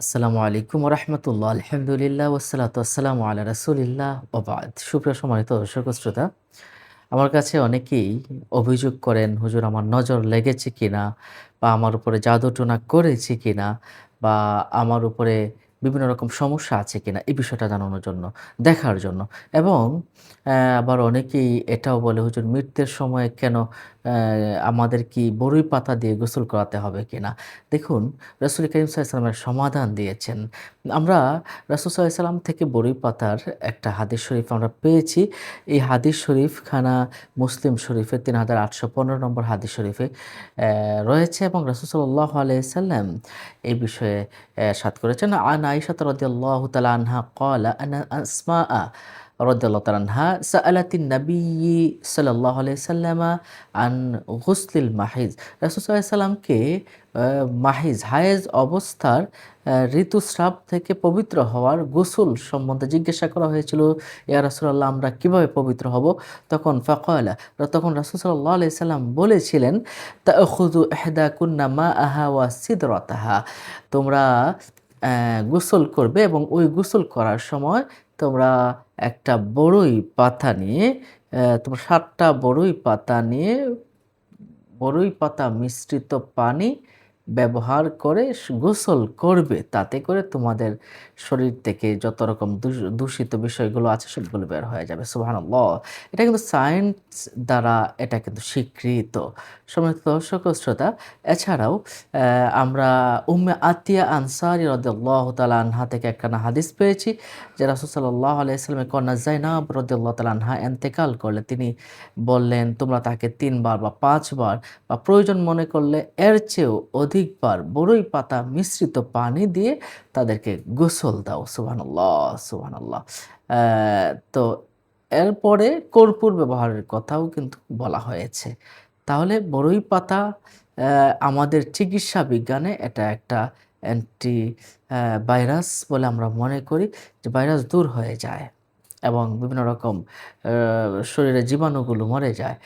আসসালামু আলাইকুম রহমতুল্লাহ আলহামদুলিল্লাহ ওসালাত আসসালামু আল্লাহ রসুলিল্লাহ ওবাদ সুপ্রিয় সম্মানিত দর্শক শ্রোতা, আমার কাছে অনেকেই অভিযোগ করেন, হুজুর, আমার নজর লেগেছে কিনা? বা আমার উপরে জাদুটোনা করেছে কিনা? বা আমার উপরে বিভিন্ন রকম সমস্যা আছে কিনা? এই বিষয়টা জানানোর জন্য, দেখার জন্য। এবং আবার অনেকেই এটাও বলে, হুজুর, মৃত্যুর সময় কেন আমাদের কি বড়ই পাতা দিয়ে গোসল করাতে হবে কিনা? দেখুন, রসুল করিম সাল্লামের সমাধান দিয়েছেন। আমরা রসুল সাল্লাম থেকে বড়ই পাতার একটা হাদিস শরীফ আমরা পেয়েছি। এই হাদিস শরীফ খানা মুসলিম শরীফে তিন হাজার আটশো পনেরো নম্বর হাদিস শরীফে রয়েছে এবং রসুল সাল্লাহ আলাইসাল্লাম এই বিষয়ে সাত করেছেন, আন আইসাত রদিয়াল্লাহ তালা আনহা কলা আসমা রদিয়াল্লাহ তালা আনহা সাআলাতিন নবী সাল্লাহ আলাইসাল্লামা আন গুসলিল মাহিজ। রসুল সাল্লামকে মাহিজ, হায়েজ অবস্থার ঋতুস্রাব থেকে পবিত্র হওয়ার গোসল সম্বন্ধে জিজ্ঞাসা করা হয়েছিল, ইয়া রাসুলাল্লাহ, আমরা কীভাবে পবিত্র হব? তখন ফাকলা, তখন রাসুল সাল্লাহ আলি সাল্লাম বলেছিলেন তা খুদু এহদা কুন্না মা আহা ওয়া সিদরতাহা। তোমরা গোসল করবে এবং ওই গোসল করার সময় তোমরা একটা বড়ই পাতা নিয়ে তোমার সাতটা বড়ই পাতা নিয়ে বড়ই পাতা মিশ্রিত পানি ব্যবহার করে, গোসল করবে, তাতে করে তোমাদের শরীর থেকে যত রকম দূষিত বিষয়গুলো আছে, সবগুলো বের হয়ে যাবে। সুবহানাল্লাহ। এটা কিন্তু সায়েন্স দ্বারা এটা কিন্তু স্বীকৃত। সমস্ত দর্শক শ্রোতা, এছাড়াও আমরা উম্মে আতিয়া আনসারি রদুল্লাহ তালা আনহা থেকে একখানা হাদিস পেয়েছি, যে রাসুল সাল্লাহ আলাইসলামের কন্যা জাইনাব রদুল্লাহ তালা আনহা এন্তেকাল করলে তিনি বললেন, তোমরা তাকে তিনবার বা পাঁচবার বা প্রয়োজন মনে করলে এর চেয়েও অধিকবার বড়ই পাতা মিশ্রিত পানি দিয়ে তাদেরকে গোসল দাও, সুবহানাল্লাহ সুবহানাল্লাহ। তো এরপরে কর্পূর ব্যবহারের কথাও কিন্তু বলা হয়েছে। তাহলে বড়ই পাতা আমাদের চিকিৎসা বিজ্ঞানে এটা একটা অ্যান্টি ভাইরাস বলে আমরা মনে করি, যে ভাইরাস দূর হয়ে যায়। এবং বিভিন্ন রকম আহ, শরীরে জীবাণুগুলো মরে যায়।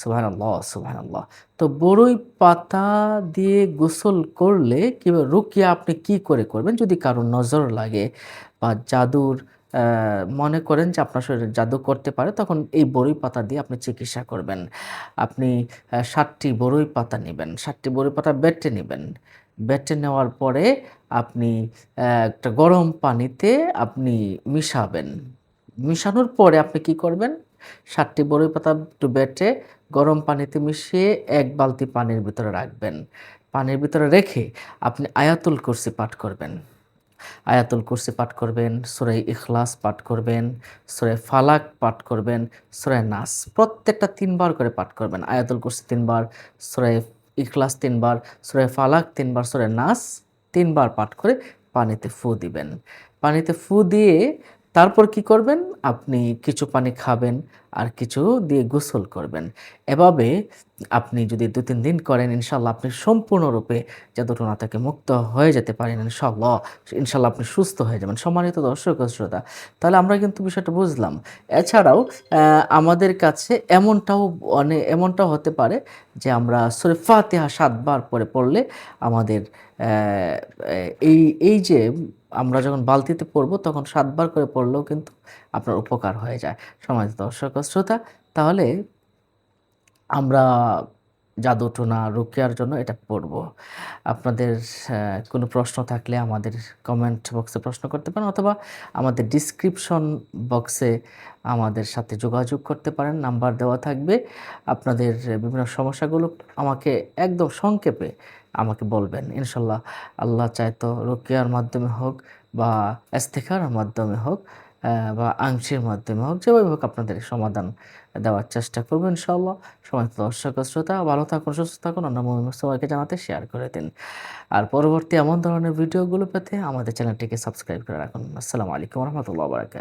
সুবাহ আল্লাহ সুবাহ আল্লাহ তো বড়ই পাতা দিয়ে গোসল করলে কিংবা রুকিয়া আপনি কি করে করবেন? যদি কারোর নজর লাগে বা জাদুর মনে করেন যে আপনার শরীরে জাদু করতে পারে তখন এই বড়ই পাতা দিয়ে আপনি চিকিৎসা করবেন। আপনি ষাটটি বড়ই পাতা নেবেন ষাটটি বড়ই পাতা বেটে নেবেন। বেটে নেওয়ার পরে আপনি একটা গরম পানিতে আপনি মিশাবেন। মিশানোর পরে আপনি কি করবেন? সাতটি বড়ই পাতা একটু বেটে গরম পানিতে মিশিয়ে এক বালতি পানির ভিতরে রাখবেন। পানির ভিতরে রেখে আপনি আয়াতুল কুরসি পাঠ করবেন। আয়াতুল কুরসি পাঠ করবেন, সুরে ইখলাস পাঠ করবেন, সুরে ফালাক পাঠ করবেন, সুরে নাস প্রত্যেকটা তিনবার করে পাঠ করবেন। আয়াতুল কুরসি তিনবার, সুরে ইখলাস তিনবার, সুরে ফালাক তিনবার, সুরে নাস তিনবার পাঠ করে পানিতে ফু দিবেন। পানিতে ফু দিয়ে তারপর কি করবেন? আপনি কিছু পানি খাবেন আর কিছু দিয়ে গোসল করবেন। এভাবে আপনি যদি দু তিন দিন করেন, ইনশাল্লাহ আপনি সম্পূর্ণরূপে যাদুটনা থেকে মুক্ত হয়ে যেতে পারেন, ইনশাল্লাহ। ইনশাল্লাহ আপনি সুস্থ হয়ে যাবেন। সম্মানিত দর্শক শ্রোতা, তাহলে আমরা কিন্তু বিষয়টা বুঝলাম। এছাড়াও আমাদের কাছে এমনটাও অনেক এমনটাও হতে পারে যে আমরা সুরে ফাতিহা সাতবার পরে পড়লে আমাদের এই এই যে আমরা যখন বালতিতে পড়ব, তখন সাতবার করে পড়লেও কিন্তু আপনার উপকার হয়ে যায়। সমাজ দর্শক শ্রোতা, তাহলে আমরা জাদুটোনা রুকিয়ার জন্য এটা পড়ব। আপনাদের কোনো প্রশ্ন থাকলে আমাদের কমেন্ট বক্সে প্রশ্ন করতে পারেন অথবা আমাদের ডিসক্রিপশন বক্সে আমাদের সাথে যোগাযোগ করতে পারেন। নাম্বার দেওয়া থাকবে। আপনাদের বিভিন্ন সমস্যাগুলো আমাকে একদম সংক্ষেপে আমাকে বলবেন। ইনশাল্লাহ আল্লাহ চায় তো রুকিয়ার মাধ্যমে হোক বা এস্তেখার মাধ্যমে হোক বা আংশের মাধ্যমে হোক, যেভাবে হোক আপনাদের সমাধান দেওয়ার চেষ্টা করব ইনশাল্লাহ সময় দর্শক শ্রোতা, ভালো থাকুন, সুস্থ থাকুন, অন্য মহিম সবাইকে জানাতে শেয়ার করে দিন। আর পরবর্তী এমন ধরনের ভিডিওগুলো পেতে আমাদের চ্যানেলটিকে সাবস্ক্রাইব করে রাখুন। আসসালামু আলাইকুম রহমতুল্লাহ বারাকাত